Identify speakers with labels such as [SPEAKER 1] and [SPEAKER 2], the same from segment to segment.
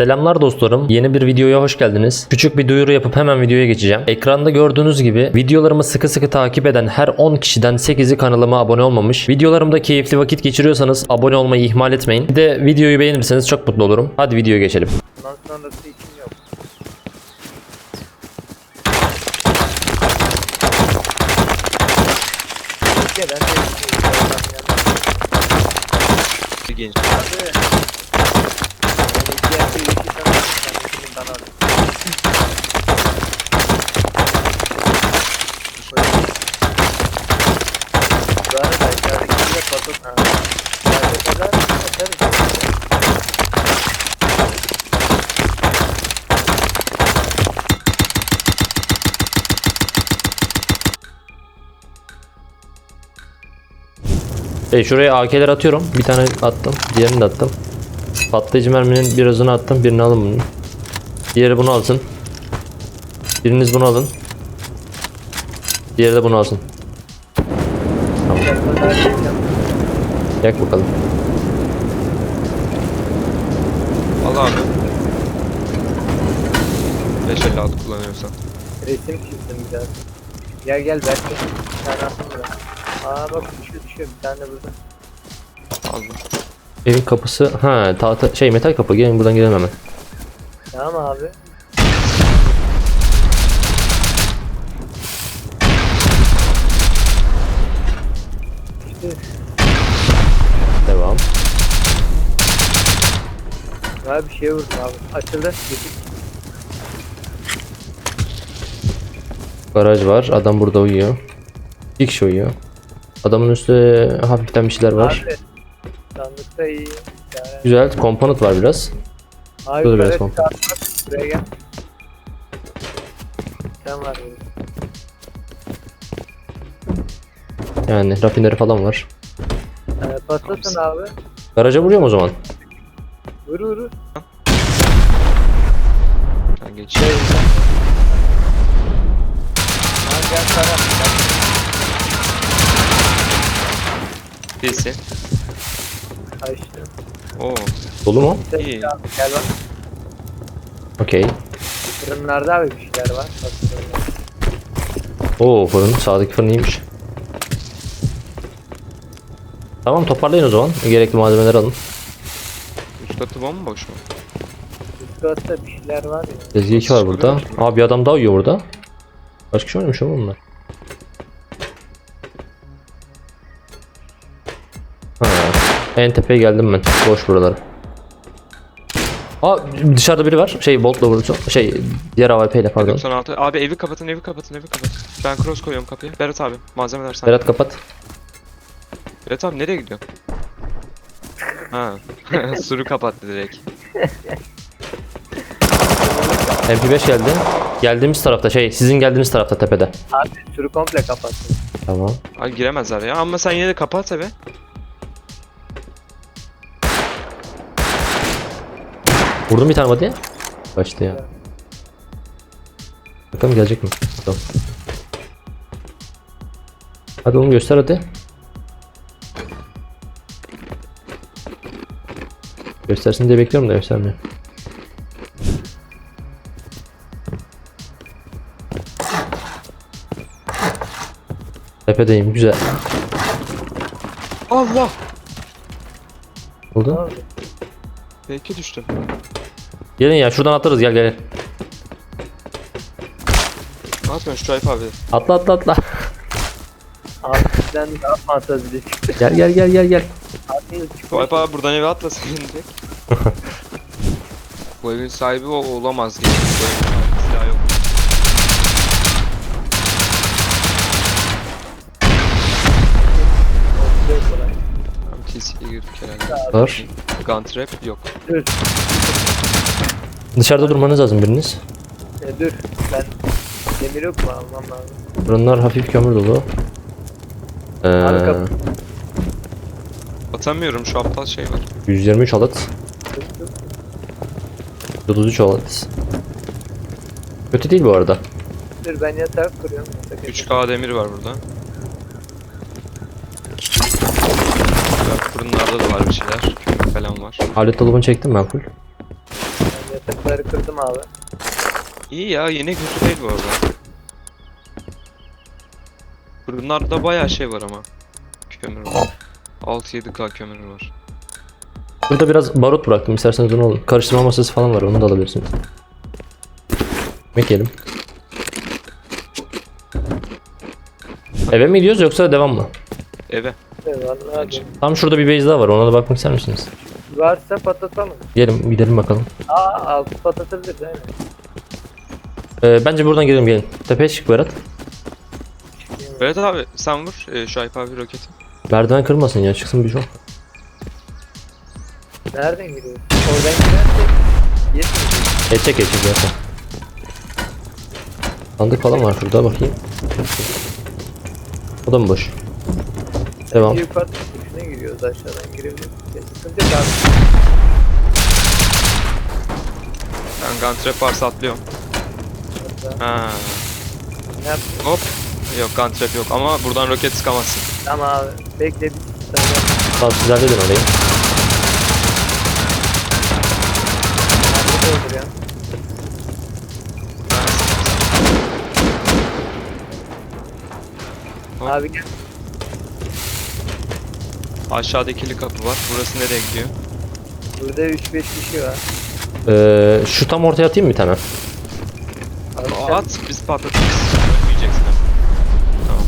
[SPEAKER 1] Selamlar dostlarım. Yeni bir videoya hoş geldiniz. Küçük bir duyuru yapıp hemen videoya geçeceğim. Ekranda gördüğünüz gibi videolarımı sıkı sıkı takip eden her 10 kişiden 8'i kanalıma abone olmamış. Videolarımda keyifli vakit geçiriyorsanız abone olmayı ihmal etmeyin. Bir de videoyu beğenirseniz çok mutlu olurum. Hadi videoya geçelim.
[SPEAKER 2] Gelen
[SPEAKER 3] genç.
[SPEAKER 2] Bir iki tane kendisini bana al. Bu arada içerideki de. Ha. İçeride kadar atarız.
[SPEAKER 1] E şuraya AK'ler atıyorum. Bir tane attım. Diğerini de attım. Patlayıcı merminin birazını attım. Birini alın bunu. Diğeri bunu alsın. Biriniz bunu alın. Diğeri de bunu alsın. Yak bakalım.
[SPEAKER 3] Al abi. 556 kullanıyorsan.
[SPEAKER 2] Resim çizdim biraz. Gel gel belki bir tane da. Aa bak düşüyor düşüyor bir tane burada.
[SPEAKER 3] Aldım.
[SPEAKER 1] Evin kapısı ha tahta şey metal kapı gelin buradan girelim hemen.
[SPEAKER 2] Tamam abi.
[SPEAKER 1] Devam.
[SPEAKER 2] abi bir şey vurdum abi. Açıldı. Geçik.
[SPEAKER 1] Garaj var. Adam burada uyuyor. Bir kişi uyuyor. Adamın üstü hafiften bir şeyler var.
[SPEAKER 2] Abi. Sandıkta iyi. Yani.
[SPEAKER 1] Güzel. Komponent var biraz.
[SPEAKER 2] Abi
[SPEAKER 1] Dur biraz
[SPEAKER 2] çıkartmak. Buraya gel. Sen var burada.
[SPEAKER 1] Yani rafineri falan var.
[SPEAKER 2] Ee, patlasın abi.
[SPEAKER 1] Garaja vuruyor mu o zaman?
[SPEAKER 2] Vur vur vur.
[SPEAKER 3] Ben geç.
[SPEAKER 2] Şey, sen- Abi gel sana.
[SPEAKER 3] Birisi.
[SPEAKER 2] Açtım.
[SPEAKER 3] Oo.
[SPEAKER 1] Dolu mu?
[SPEAKER 3] İyi.
[SPEAKER 2] Gel bak.
[SPEAKER 1] Okey.
[SPEAKER 2] Fırınlarda abi bir şeyler var. Bak, fırınlar.
[SPEAKER 1] Oo fırın. Sağdaki fırın iyiymiş. Tamam toparlayın o zaman. Gerekli malzemeleri alın.
[SPEAKER 3] Üst katı bomboş mu?
[SPEAKER 2] Üst katta bir şeyler var ya.
[SPEAKER 1] Tezgah 2 var burada. Aa bir adam daha uyuyor burada. Kaç kişi oynamış oğlum bunlar? En tepeye geldim ben. Boş buralar. Aa dışarıda biri var. Şey boltla vurdu. Şey diğer AWP ile pardon.
[SPEAKER 3] 96. Abi evi kapatın, evi kapatın, evi kapatın. Ben cross koyuyorum kapıya. Berat abi, malzemeler sende.
[SPEAKER 1] Berat kapat.
[SPEAKER 3] Berat abi nereye gidiyorsun? Ha. Suru kapattı direkt.
[SPEAKER 1] MP5 geldi. Geldiğimiz tarafta şey sizin geldiğiniz tarafta tepede.
[SPEAKER 2] Abi sürü komple kapattım.
[SPEAKER 1] Tamam.
[SPEAKER 3] Abi giremezler ya ama sen yine de kapat evi.
[SPEAKER 1] Vurdum bir tane hadi. Kaçtı ya. Bakalım gelecek mi? Tamam. Hadi onu göster hadi. Göstersin diye bekliyorum da göstermiyor. Tepedeyim güzel.
[SPEAKER 3] Allah!
[SPEAKER 1] Oldu.
[SPEAKER 3] Belki düştüm.
[SPEAKER 1] Gelin ya şuradan atlarız gel gel.
[SPEAKER 3] Ne yapıyorsun Şuayb abi?
[SPEAKER 1] Atla atla atla.
[SPEAKER 2] Abi bizden daha fantazili çıktı.
[SPEAKER 1] Gel gel gel gel gel.
[SPEAKER 2] Abi
[SPEAKER 3] Şuayb abi buradan eve atlasaydın direkt. Bu evin sahibi o olamaz gibi. Bu evin sahibi silah yok. Tamam TC'ye girdik herhalde.
[SPEAKER 1] Var.
[SPEAKER 3] Gun trap yok.
[SPEAKER 2] Dur.
[SPEAKER 1] Dışarıda durmanız lazım biriniz.
[SPEAKER 2] E, dur. Ben demir yok mu almam lazım.
[SPEAKER 1] Bunlar hafif kömür dolu. Ee,
[SPEAKER 2] Abi.
[SPEAKER 3] Atamıyorum şu aptal şey var.
[SPEAKER 1] 123 alat.
[SPEAKER 2] Dur dur.
[SPEAKER 1] 33 alat. Kötü değil bu arada.
[SPEAKER 2] Dur ben yatak kuruyorum. Yatak
[SPEAKER 3] 3K demir var burada. Bak fırınlarda da var bir şeyler. Kömür falan var.
[SPEAKER 1] Alet dolabını çektim ben full.
[SPEAKER 2] Yatakları kırdım abi.
[SPEAKER 3] İyi ya yine kötü değil bu arada. Fırınlarda bayağı şey var ama. Kömür var. 6-7k kömür var.
[SPEAKER 1] Burada biraz barut bıraktım. İsterseniz onu alın. Karıştırma masası falan var. Onu da alabilirsiniz. Yemek. Eve mi gidiyoruz yoksa devam mı?
[SPEAKER 3] Eve.
[SPEAKER 2] Eyvallah.
[SPEAKER 1] Tam şurada bir base daha var. Ona da bakmak ister misiniz?
[SPEAKER 2] Varsa patlatalım.
[SPEAKER 1] Gelin gidelim bakalım.
[SPEAKER 2] Aa altı patlatabilir değil mi?
[SPEAKER 1] Ee, bence buradan gidelim gelin. Tepeye çık Berat.
[SPEAKER 3] Evet abi sen vur e, Şahip abi roketi.
[SPEAKER 1] Merdiven kırmasın ya. Çıksın bir şey.
[SPEAKER 2] Nereden giriyoruz? Oradan girersek yetmeyecek.
[SPEAKER 1] Geçecek geçecek zaten. Sandık falan var şurada bakayım. O da mı boş? Devam.
[SPEAKER 2] Bir yukarı üstüne giriyoruz aşağıdan girebiliriz. Sıkıntı yok abi.
[SPEAKER 3] Ben Guntrap varsa atlıyorum.
[SPEAKER 2] Hatta
[SPEAKER 3] Ha.
[SPEAKER 2] Ne yapayım?
[SPEAKER 3] Hop. Yok Guntrap yok ama buradan roket sıkamazsın.
[SPEAKER 2] Tamam abi. Bekle bir saniye.
[SPEAKER 1] Tamam siz halledin orayı.
[SPEAKER 3] Hop.
[SPEAKER 2] Abi gel.
[SPEAKER 3] Aşağıda ikili kapı var. Burası nereye gidiyor?
[SPEAKER 2] Burada 3-5 kişi var.
[SPEAKER 1] Ee, şu tam ortaya atayım mı bir tane?
[SPEAKER 2] Abi
[SPEAKER 3] Aa, at biz patlatırız. Ölmeyeceksin. ha. Tamam.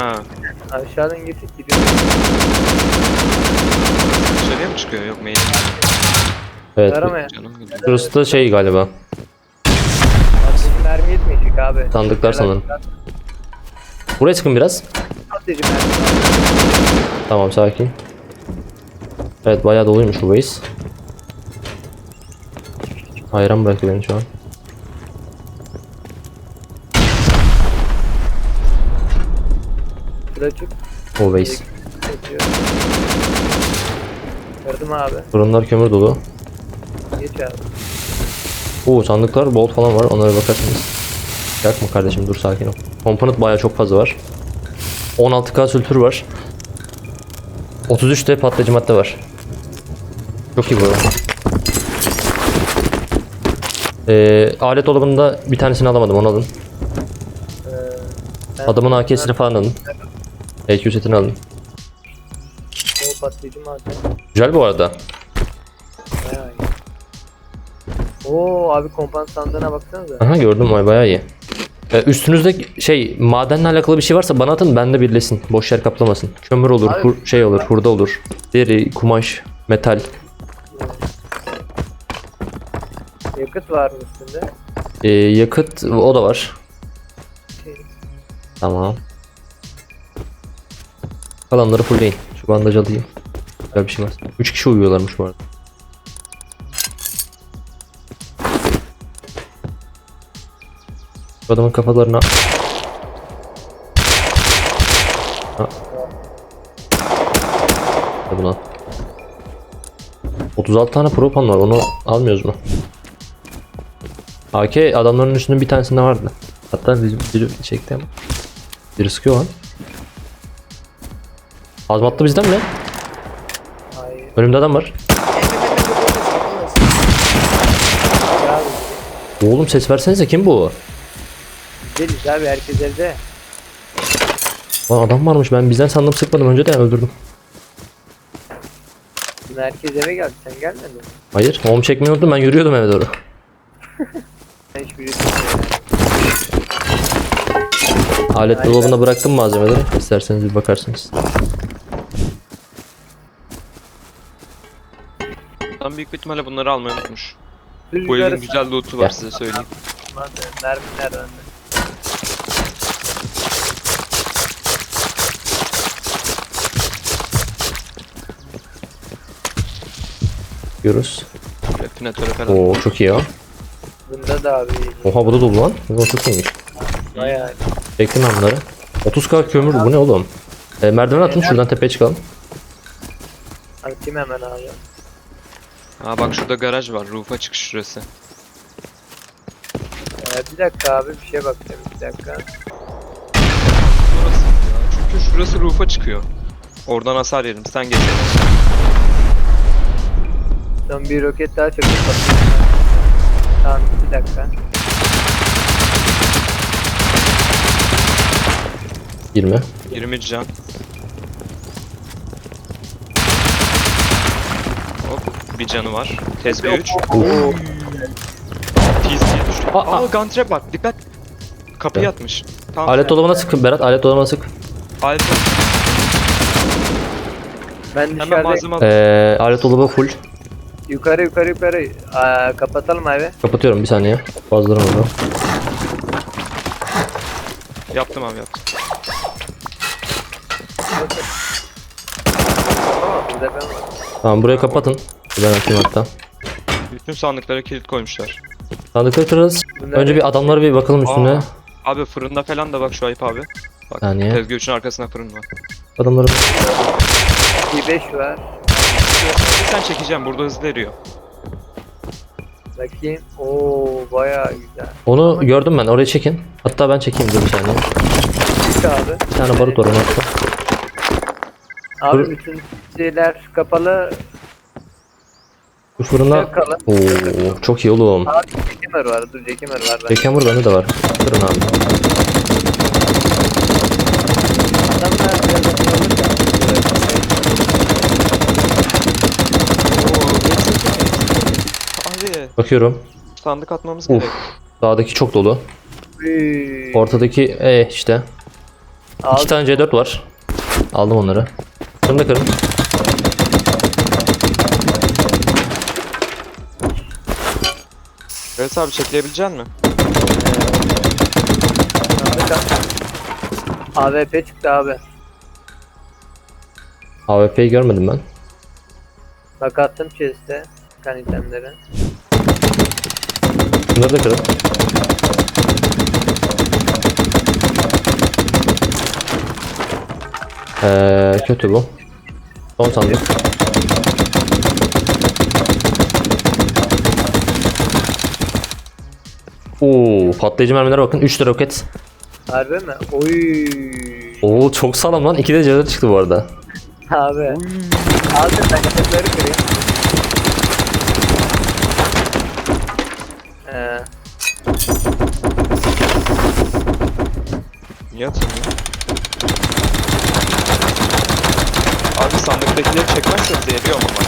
[SPEAKER 3] Ha,
[SPEAKER 2] aşağıdan geçip gidiyoruz.
[SPEAKER 3] dışarıya mı çıkıyor? Yok mail.
[SPEAKER 1] Evet.
[SPEAKER 2] Yaramaya.
[SPEAKER 3] Canım gidiyor.
[SPEAKER 1] Burası da şey galiba.
[SPEAKER 2] Ateşi mermi yetmeyecek abi.
[SPEAKER 1] Sandıklar sanırım. Buraya çıkın biraz. Tamam sakin. Evet bayağı doluymuş bu base. Hayran bıraktı beni şu an.
[SPEAKER 2] Bırakıp
[SPEAKER 1] O base.
[SPEAKER 2] Gördüm abi.
[SPEAKER 1] Fırınlar kömür dolu.
[SPEAKER 2] Geç abi.
[SPEAKER 1] Oo sandıklar bolt falan var onlara bakarsınız. Yakma kardeşim dur sakin ol. Komponent bayağı çok fazla var. 16k sülfür var. 33 de patlayıcı madde var. Çok iyi bu. Ee, alet dolabında bir tanesini alamadım onu alın.
[SPEAKER 2] Ee,
[SPEAKER 1] Adamın AK'sini falan alın. EQ setini alın.
[SPEAKER 2] o patlayıcı madde.
[SPEAKER 1] Güzel bu arada.
[SPEAKER 2] Oo abi kompan sandığına baksanıza.
[SPEAKER 1] Aha gördüm vay bayağı iyi. Ee, üstünüzde şey madenle alakalı bir şey varsa bana atın bende birleşsin. Boş yer kaplamasın. Kömür olur,
[SPEAKER 2] Abi-
[SPEAKER 1] hur- şey olur, hurda olur. Deri, kumaş, metal.
[SPEAKER 2] Yakıt var mı üstünde?
[SPEAKER 1] Ee, yakıt o da var. Tamam. Kalanları fullleyin. Şu bandajı alayım. Güzel bir şey var. 3 kişi uyuyorlarmış bu arada. Adamın kafalarına... Ha. Buna. 36 tane propan var onu almıyoruz mu? AK adamların üstünün bir tanesinde vardı. Hatta biri, biri çekti ama. Biri sıkıyor lan. Azmatlı bizden mi?
[SPEAKER 2] Hayır.
[SPEAKER 1] Önümde adam var. Oğlum ses versenize kim bu?
[SPEAKER 2] Güzeliz abi herkes evde.
[SPEAKER 1] Lan adam varmış ben bizden sandım sıkmadım önce de öldürdüm.
[SPEAKER 2] Şimdi herkes eve geldi sen gelmedin mi?
[SPEAKER 1] Hayır home çekmeyi unuttum ben yürüyordum eve doğru.
[SPEAKER 2] Sen.
[SPEAKER 1] Alet
[SPEAKER 2] Aynen.
[SPEAKER 1] dolabına bıraktım malzemeleri. İsterseniz bir bakarsınız.
[SPEAKER 3] Adam büyük bir ihtimalle bunları almayı unutmuş. Bu evin güzel loot'u var size söyleyeyim.
[SPEAKER 2] Mermiler önde.
[SPEAKER 3] Falan.
[SPEAKER 1] Oo çok iyi ya.
[SPEAKER 2] Bunda da abi
[SPEAKER 1] Oha bu da dolu lan. Bu çok iyiymiş.
[SPEAKER 2] bayağı
[SPEAKER 1] Bekleyin lan bunları. 30k kömür bu ne oğlum? E, merdiven atın şuradan tepeye çıkalım.
[SPEAKER 2] Atayım hemen abi.
[SPEAKER 3] Aa bak şurada garaj var. Roof'a çıkış şurası.
[SPEAKER 2] Ee, bir dakika abi bir şeye bakacağım bir dakika.
[SPEAKER 3] Burası ya. Çünkü şurası roof'a çıkıyor. Oradan hasar yerim. Sen geç.
[SPEAKER 2] Son bir roket daha çektim. Tamam bir dakika.
[SPEAKER 1] 20.
[SPEAKER 3] 20 can. Hop bir canı var. Tezgah 3.
[SPEAKER 2] Oo.
[SPEAKER 3] Tiz diye düştü.
[SPEAKER 1] Aa,
[SPEAKER 3] Aa,
[SPEAKER 1] aa.
[SPEAKER 3] guntrap var. Dikkat. Kapıyı
[SPEAKER 1] Evet.
[SPEAKER 3] atmış. Tamam.
[SPEAKER 1] Alet dolabına sık Berat alet dolabına sık.
[SPEAKER 3] Alet
[SPEAKER 2] Ben
[SPEAKER 3] Hemen
[SPEAKER 2] dışarıda
[SPEAKER 3] malzeme al.
[SPEAKER 1] Ee, alet dolabı full.
[SPEAKER 2] Yukarı yukarı yukarı Aa, kapatalım abi.
[SPEAKER 1] Kapatıyorum bir saniye. Fazladan oldu.
[SPEAKER 3] Yaptım abi yaptım.
[SPEAKER 2] Aa, burada ben var.
[SPEAKER 1] Tamam burayı kapatın. Ben açayım hatta.
[SPEAKER 3] Bütün sandıklara kilit koymuşlar.
[SPEAKER 1] Sandıkları kırarız.
[SPEAKER 2] Bunlar-
[SPEAKER 1] Önce bir adamlara bir bakalım üstüne.
[SPEAKER 3] Aa, abi fırında falan da bak şu ayıp abi. Bak
[SPEAKER 1] Saniye.
[SPEAKER 3] tezgah 3'ün arkasında fırın var.
[SPEAKER 1] Adamları
[SPEAKER 2] T5 var.
[SPEAKER 3] Sen çekeceğim burada hızlı eriyor.
[SPEAKER 2] Bakayım. Oo bayağı güzel.
[SPEAKER 1] Onu gördüm ben. Oraya çekin. Hatta ben çekeyim dur bir saniye.
[SPEAKER 2] Çık abi.
[SPEAKER 1] Bir tane barut var onu.
[SPEAKER 2] Abi
[SPEAKER 1] Dur.
[SPEAKER 2] bütün şeyler kapalı.
[SPEAKER 1] Bu fırında...
[SPEAKER 2] Yakalım.
[SPEAKER 1] Oo, çok iyi oğlum.
[SPEAKER 2] Abi Jekemer var. Dur Jekemer var. Ben.
[SPEAKER 1] Jackhammer bende de var. Kırın abi.
[SPEAKER 2] Adamlar biraz atılmış ya.
[SPEAKER 3] Abi
[SPEAKER 1] Bakıyorum.
[SPEAKER 3] sandık atmamız
[SPEAKER 1] Uf.
[SPEAKER 3] gerek.
[SPEAKER 1] Sağdaki çok dolu. Ortadaki e işte. İki tane C4 var. Aldım onları. Şunu da kırın.
[SPEAKER 3] Evet abi çekilebilecek mi?
[SPEAKER 2] At. AWP çıktı abi.
[SPEAKER 1] AWP'yi görmedim ben.
[SPEAKER 2] Bak attım chest'e. Kan itemleri.
[SPEAKER 1] Bunları da kırın. Ee, kötü bu. Son sandık. Oo, patlayıcı mermilere bakın. 3 de roket.
[SPEAKER 2] Harbi mi? Oy.
[SPEAKER 1] Oo çok sağlam lan. 2 de C4 çıktı bu arada.
[SPEAKER 2] Abi. Aldım ben chest'leri kırayım. Ee,
[SPEAKER 3] Niye atılmıyor? Abi sandıktakileri çekmezseniz eriyor ama bak.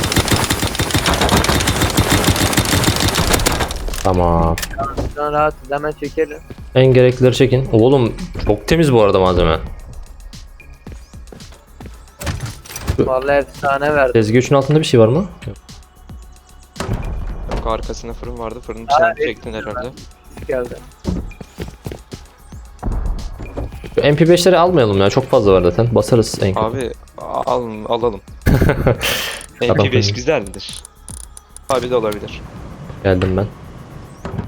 [SPEAKER 1] Tamam.
[SPEAKER 2] şu an rahatız hemen çekelim.
[SPEAKER 1] En gereklileri çekin. Oğlum çok temiz bu arada malzeme.
[SPEAKER 2] Vallahi efsane verdi.
[SPEAKER 1] Tezgah 3'ün altında bir şey var mı?
[SPEAKER 3] Yok arkasında fırın vardı. İçinden
[SPEAKER 2] evet.
[SPEAKER 3] çektin herhalde.
[SPEAKER 2] geldi.
[SPEAKER 1] MP5'leri almayalım ya. Çok fazla var zaten. Basarız en kötü.
[SPEAKER 3] Abi alın alalım.
[SPEAKER 1] Adam
[SPEAKER 3] MP5
[SPEAKER 1] fırın.
[SPEAKER 3] güzeldir. Abi de olabilir.
[SPEAKER 1] Geldim ben.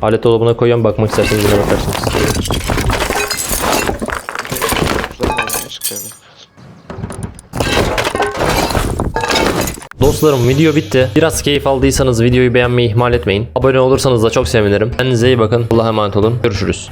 [SPEAKER 1] Alet dolabına koyuyorum. Bakmak isterseniz yine bakarsınız. Dostlarım video bitti. Biraz keyif aldıysanız videoyu beğenmeyi ihmal etmeyin. Abone olursanız da çok sevinirim. Kendinize iyi bakın. Allah'a emanet olun. Görüşürüz.